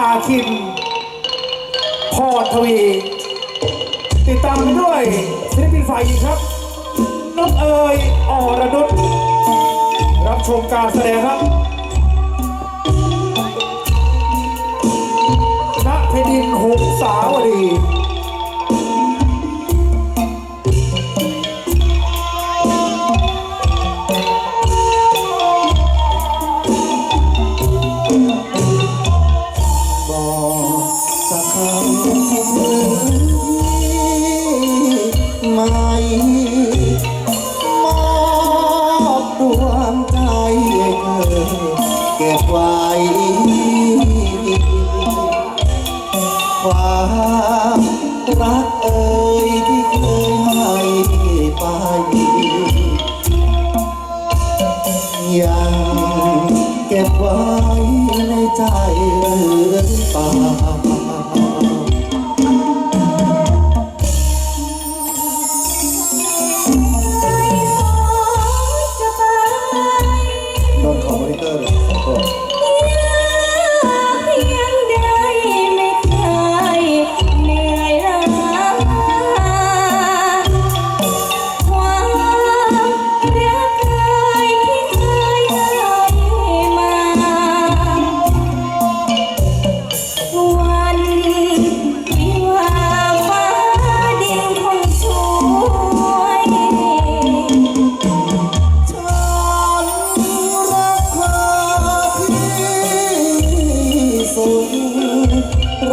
าคินพอทวี ติดตามด้วยศิลปินฝ่ายหญิงครับน้องเอ๋ยอรนุชรับชมการแสดงครับณเพดินหงสาวดี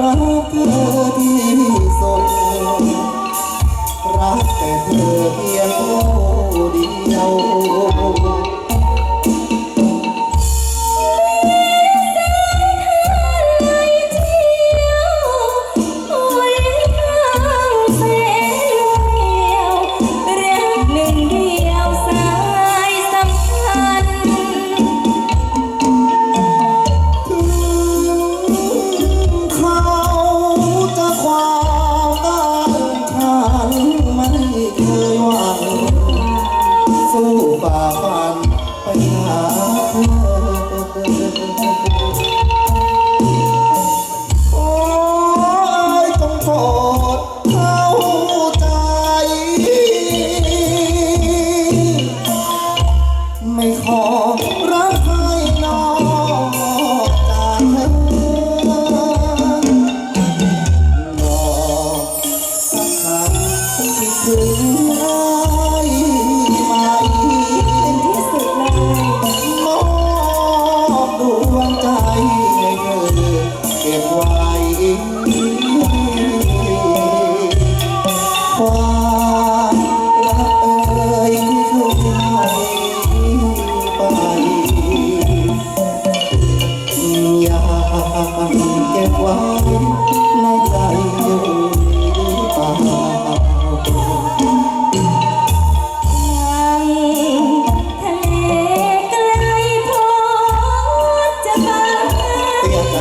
รักเธอที่สุดรักแต่เธอเพียงผู้เดียว ฝ่าฟันไปหาเธออยต้องโทเข้าใจ ไม่ขอรักใครอกจเธอรอสักครั้ที่ถึง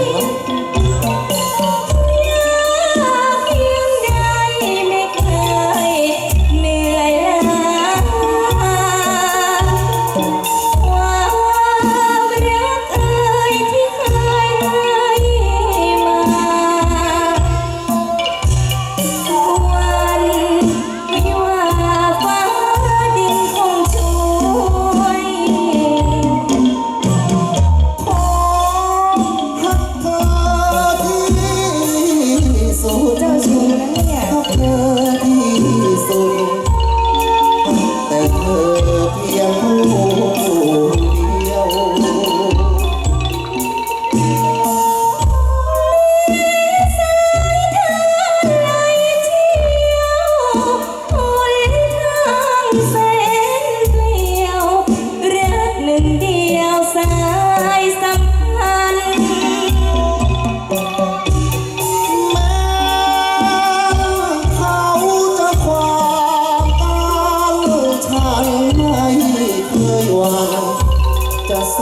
வணக்கம் แสนเปลี่ยวรักหนึ่งเดียวสายสัมพันธ์แม้เขาจะความตามฉันไม่เคยหวังจะส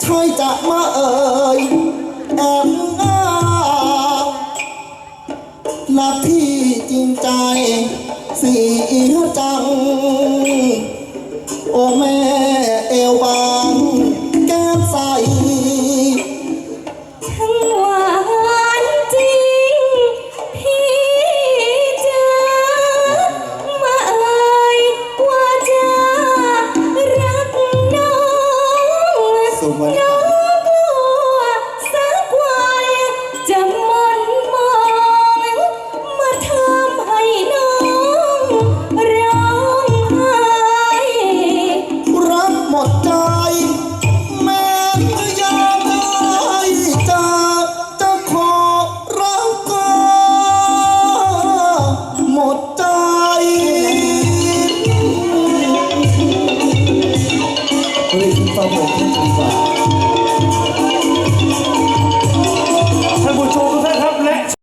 ใช่จะมาเอ่ยแอบอ้างรักที่จริงใจเสียจัง